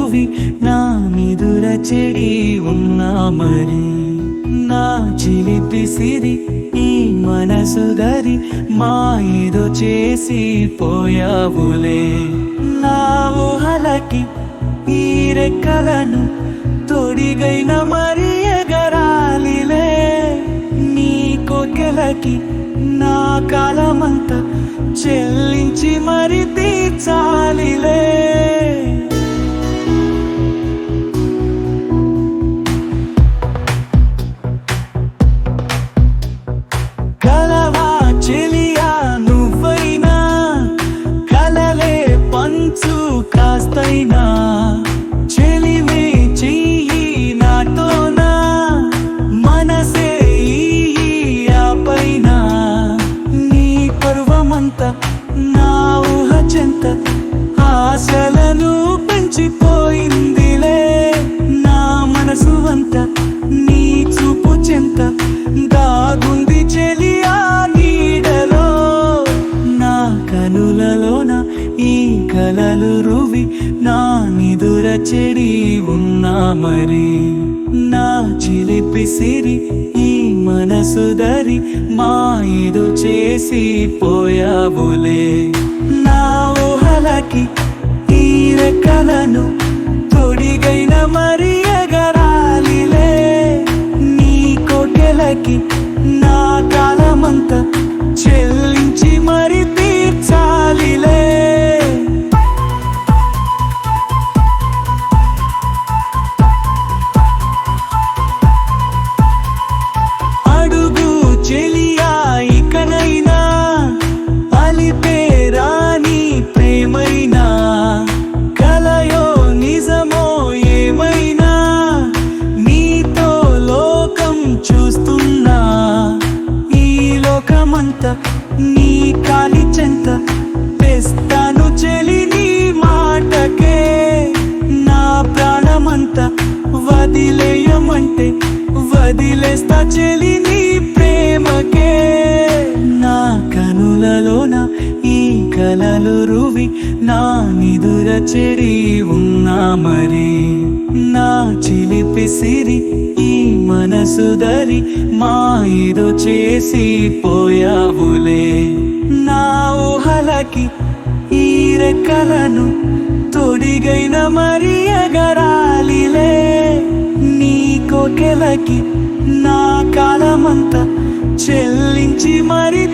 రువి నా నిదుర చెడి ఉన్నా మరి. నా చిలిపి సిరి ఈ మనసు దరి మా ఏదో చేసి పోయావులే. నా ఊహలకి ఈ రెక్కలను తొడిగైన మరి ఎగరాలిలే నీ కొకెలకి నా కాలమంతా చెల్లించి మరి తీర్చాలిలే. చెడి ఉన్నా మరి నా చిలిపి సిరి ఈ మనసు దరి మా ఇదు చేసి పోయావులే. నా ఊహలకి ఈ రెక్కలను తొడిగైన మరి ఎగరాలిలే. నీ కోటెలకి అంత నీ కాలి చెంత తెస్తాను చెలి నీ మాటకే. నా ప్రాణమంత వదిలేయమంటే వదిలేస్తా చెలి నీ ప్రేమకే. నా కనులలోన ఈ కలలు రువి నా నిదుర చెడి ఉన్నా మరి. నా చిలిపి సిరి ఈ మనసు దరి మా ఏదో చేసి పోయావులే. నా ఊహలకి ఈ రెక్కలను తొడిగైన మరి ఎగరాలిలే నీ కోకెలకి నా కాలమంతా చెల్లించి మరి